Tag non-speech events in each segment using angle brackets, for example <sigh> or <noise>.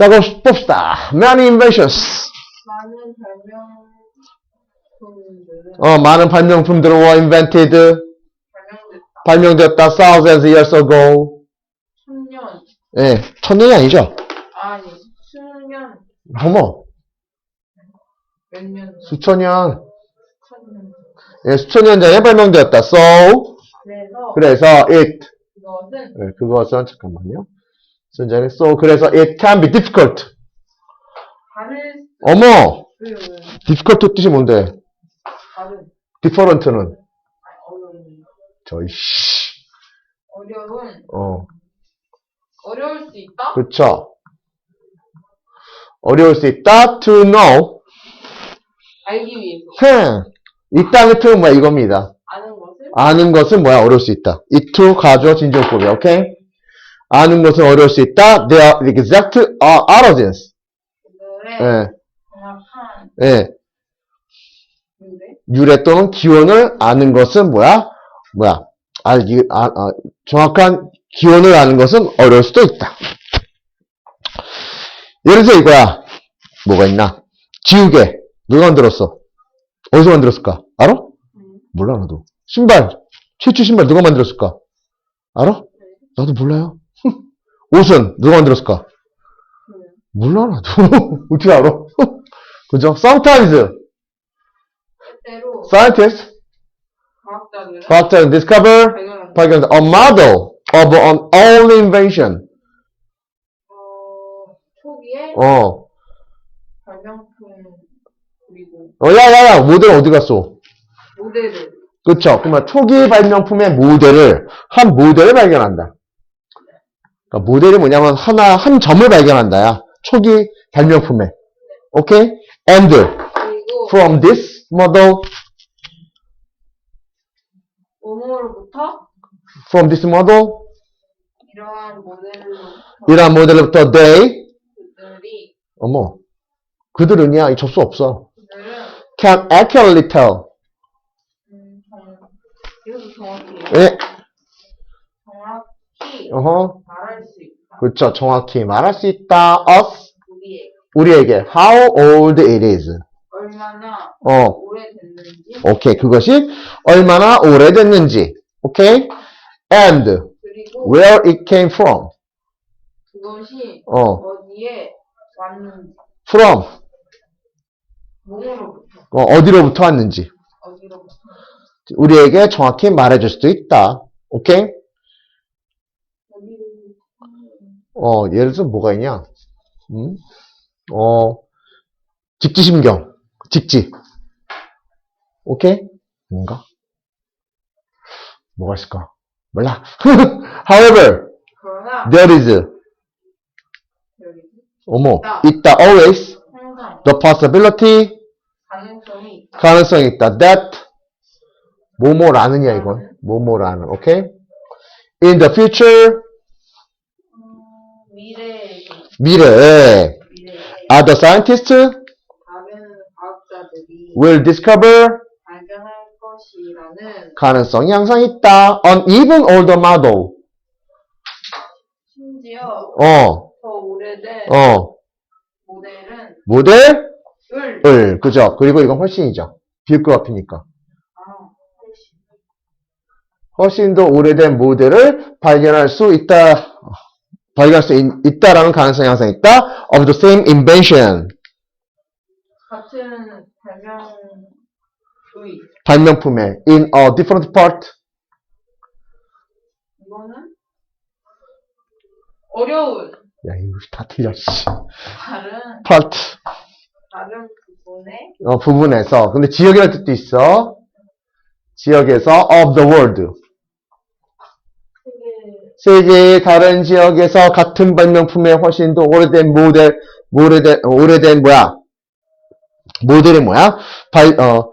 자, 그럼 봅시다. Many inventions. 많은 발명품들은 어, 많은 발명품들은 were invented. 발명됐다. 발명됐다. thousands years ago. 천년, 예, 천년이 아니죠? 아니, 수년, 어머, 몇 년, 수천 년. 천 년. 예, 수천 년 전에 발명되었다. So, 그래서 그래서 it. 이것은 예, 그것은, 잠깐만요. 순전히, so, 그래서 it can be difficult. 다를 어머, 수 difficult 뜻이 뭔데? 다른 different는? 어려운 저희, 씨. 어려운 어, 어려울 수 있다. 그쵸. 어려울 수 있다. to know. 알기 위해서 흠. 이 땅의 틀은 뭐야? 이겁니다. 아는 것을 아는 것은 뭐야? 어려울 수 있다. 이 to 가져 진정법이야. 오케이? 아는 것은 어려울 수 있다. They are exact uh, origins. 예, 정확한 예. 유래 또는 기원을 아는 것은 뭐야? 뭐야? 알기, 아, 아, 정확한 기원을 아는 것은 어려울 수도 있다. 예를 들어 이거야. 뭐가 있나? 지우개. 누가 만들었어? 어디서 만들었을까? 알아? 음. 몰라, 나도. 신발. 최초 신발 누가 만들었을까? 알아? 나도 몰라요. <laughs> 옷은 누가 만들었을까? 몰라, 나도. <laughs> 어떻게 알아? <laughs> 그죠? Sometimes, 때때로 scientists, 과학자들은 과학자는 discover, 발견한 발견, a model of an old invention. 어, 초기에 어, 발명품 그리고 어, 야, 야, 야, 모델 어디 갔어? 모델을 그쵸. 그러면 초기 발명품의 모델을, 한 모델을 발견한다. 그러니까 모델이 뭐냐면 하나, 한 점을 발견한다, 야. 초기 발명품에. 오케이? And from this model, 오모로부터 from this model, 이러한 모델로 이러한 모델로부터 they, 그들이 어머, 그들은이야, 이 접수 없어. 그들은 can accurately tell. 음, 정, 이것도 정확히 예, 정확히 어허. 그쵸. 정확히 말할 수 있다. us, 우리의 우리에게. how old it is. 얼마나 어, 오래됐는지 오케이. 그것이 얼마나 오래됐는지. 오케이? and 그리고 where it came from. 그것이 어, 어디에 왔는지 from. 몸으로부터 어, 어디로부터 왔는지. 어디로부터 우리에게 정확히 말해줄 수도 있다. 오케이? 어디로부터 어, 예를 들어 뭐가 있냐? 음? 어, 직지심경. 직지. 오케이? 뭔가? 뭐가 있을까? 몰라. <laughs> However, 그러나 there is, 여기 어머, 있다. 있다, always, 항상 the possibility, 가능성이 있다. 가능성이 있다, that, 뭐뭐라는이야, 이건. 뭐뭐라는, 오케이? In the future, 음, 미래에 the scientists 다른 과학자들이 will discover 발견할 것이라는 가능성이 항상 있다. On even older model. 심지어 어, 더 오래된 어, 모델은 모델 을, 을 그죠? 그리고 이건 훨씬이죠. 것 같으니까. 아, 훨씬 더 오래된 모델을 발견할 수 있다. 발견할 수 있, 다라는 가능성이 항상 있다. Of the same invention. 같은 발명의 발명품에 in a different part. 이거는 어려운 야, 이거 다 틀려. 씨. 다른 part. 다른 부분에 어, 부분에서. 근데 지역이라는 뜻도 있어. 지역에서 of the world. 세계 세계의 다른 지역에서 같은 발명품에 훨씬 더 오래된 모델, 오래된, 오래된 뭐야? 모델이 뭐야? 발, 어,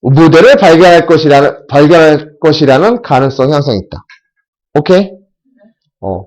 모델을 발견할 것이라는, 발견할 것이라는 가능성이 항상 있다. 오케이? 어.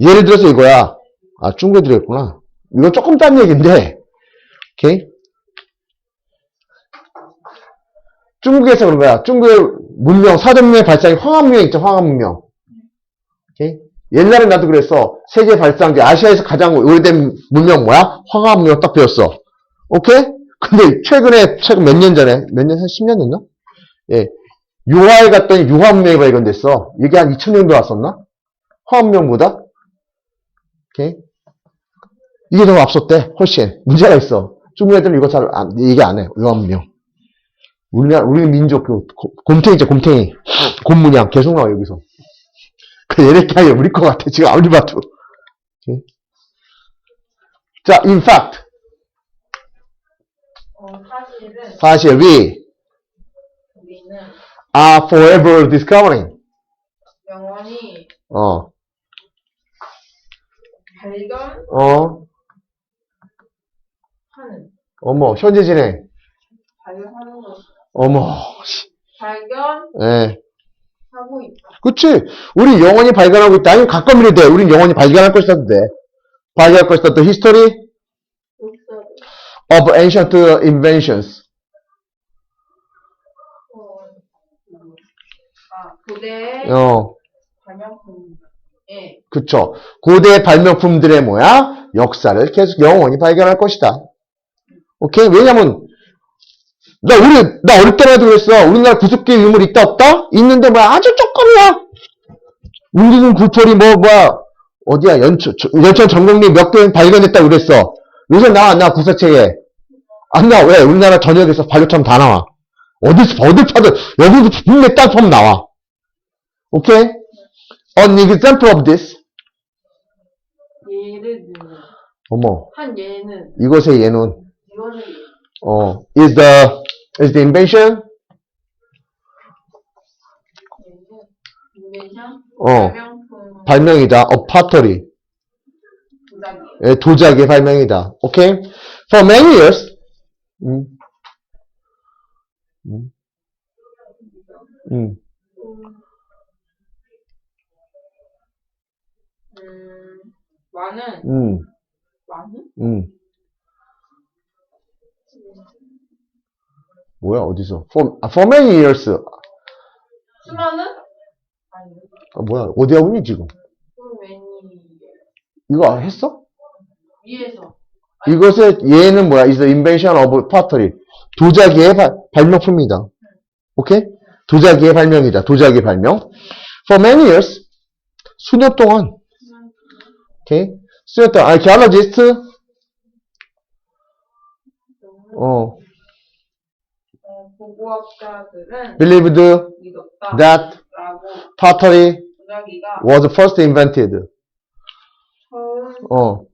예를 들어서 이거야. 아, 중국에 들어있구나. 이건 조금 딴 얘기인데, 오케이? 중국에서 그런 거야. 중국의 문명, 사전문명의 발상이 황하 문명 있죠, 황하 문명. 옛날에 나도 그랬어. 세계 발상지, 아시아에서 가장 오래된 문명 뭐야? 화가 문명 딱 배웠어. 오케이? 근데 최근에, 최근 몇 년 전에, 몇 년, 한 10년 됐나? 예. 유화에 갔더니 유화 문명이 발견됐어. 이게 한 2000년도 왔었나? 화학 문명보다? 오케이? 이게 더 앞섰대, 훨씬. 문제가 있어. 중국 애들은 이거 잘, 안, 얘기 안 해. 유화 문명. 우리나라, 우리 민족, 그, 고- 곰탱이 있죠, 곰탱이. 곰문양. 계속 나와, 여기서. 그 그냥 우리 것 같아. 지금 아무리 봐도. 오케이? 자, in fact. 어, 사실은 사실, we 우리는 are forever discovering. 영원히 어, 발견하는 어, 어머, 현재 진행. 발견하는 것 어머, 씨. 발견 하고 예. 있다. 그치. 우리 영원히 발견하고 있다. 아니면 가끔 이래도 돼. 우린 영원히 발견할 것이라도 돼. 발견할 것이다. The history of ancient inventions. 어, 아 고대 어, 발명품에 그쵸. 고대 발명품들의 뭐야? 역사를 계속 영원히 발견할 것이다. 오케이? 왜냐면, 나 우리, 나 어릴 때만 해도 그랬어. 우리나라 구석기 유물 있다, 없다? 있는데 뭐야? 아주 조금이야. 우리는 구토리 뭐, 뭐야. 어디야? 연천, 저- 연천 전국리 몇 개 발견했다 그랬어. 요새 나와, 안 나와, 구사책에. 안 나와. 왜? 우리나라 전역에서 발효처럼 다 나와. 어디서, 어딜 파든, 여기도 딱 보면 나와. 오케이? An example of this. 예를 들면 어머, 한 예는 이것의 예는, 이거는 어, is the, is the invention, 어, 발명이다. of pottery. 도자기 예, 도자기의 발명이다. 오케이? For many years, 음, 음, 음, 음 많은 음, 음. 뭐야, 어디서? For, 아, for many years. 수많은 아니 아, 뭐야, 어디야, 운이 지금? 웬이 이거 했어? 위에서 이것의 예는 뭐야? is the invention of pottery. 도자기의 발, 발명품이다. 오케이? 도자기의 발명이다. 도자기 발명. For many years. 수년 동안. 오케이? 수년 동안. archaeologist. 어, 어, 고고학자들은 believed 믿었다 that 라고 pottery 도자기가 was first invented. 처음 어,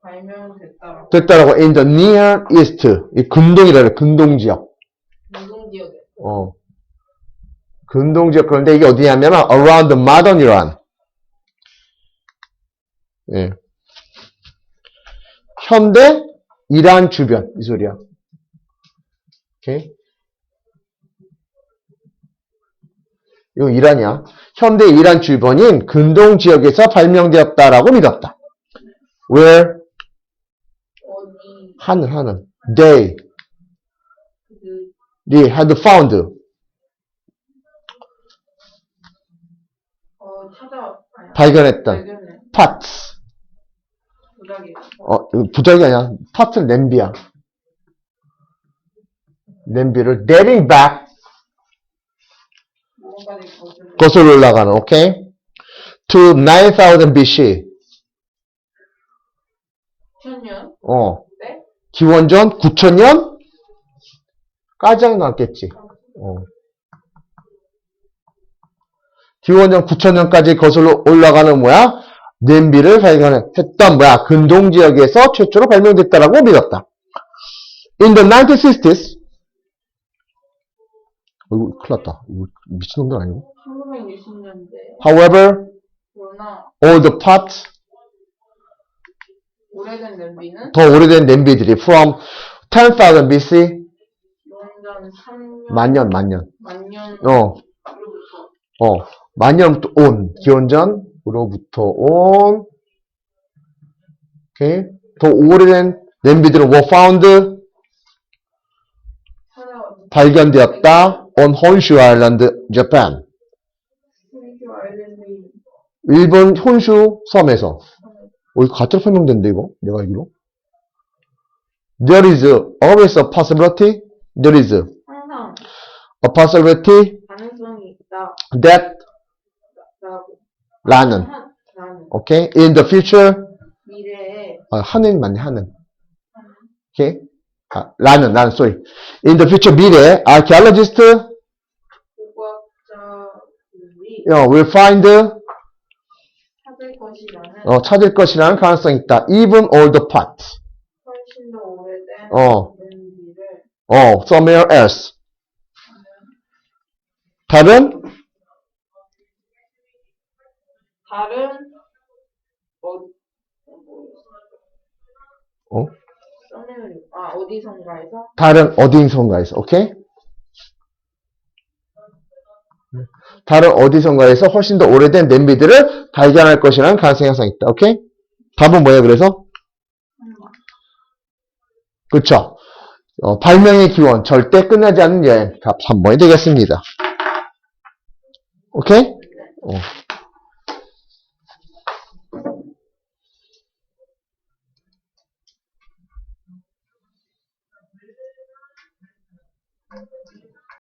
발명됐다라고 됐다라고 in the near east. 이 근동이라 그래. 근동 지역. 운동 지역에 어. 근동 지역 그런데 이게 어디냐면 around the modern Iran. 예. 현대 이란 주변 이 소리야. 오케이. 이거 이란이야. 현대 이란 주변인 근동 지역에서 발명되었다라고 믿었다. Where 하늘 하늘 they 그 they had found 어, 발견했던 발견해 pots 도자기 어, 부적이 아니야. 파트 냄비야. 냄비를 dating back 거슬러 올라가는, 오케이? to 9000 BC. 천년 어, 네 기원전 9000년? 까지 나왔겠지. 어. 기원전 9000년까지 거슬러 올라가는 뭐야? 냄비를 발견했던 뭐야? 근동 지역에서 최초로 발명됐다라고 믿었다. In the 1960s, 어 이구, 큰일 났다. 이거 미친놈들 아니고. 1960년대 However, 그러나 all the pots, 오래된 냄비는 더 오래된 냄비들이 from 10,000 BC, 기원전 3년 만년, 만년. 만년 어, 으로부터 어, 만년부터 온, 기원전으로부터 온, 오케이. 더 오래된 냄비들은 were found, 찾아왔는데 발견되었다 on Honshu Island, Japan. 일본 혼슈 섬에서. 어, 이거 가짜로 설명된대, 이거. 내가 알기로. There is always a possibility. There is a 항상 possibility 가능성이 있다. that 라고. 라는. 한, 라는. 오케이? In the future. 미래에 아, 하는 맞네, 하는. 오케이? 아, 라는, 라는, sorry. In the future 미래, archaeologist 어, will find 찾을 것이라는 어, 찾을 것이라는 가능성이 있다. Even older parts. 훨씬 더 오래된 어. 냄비를 어, somewhere else. 다른 다른 어, 어? 아 어디선가에서 다른 어디선가에서, 오케이? 다른 어디선가에서 훨씬 더 오래된 냄비들을 발견할 것이라는 가능성이 있다. 오케이? 답은 뭐야, 그래서? 그쵸? 어, 발명의 기원, 절대 끝나지 않는 여행. 답 3번이 되겠습니다. 오케이? 어.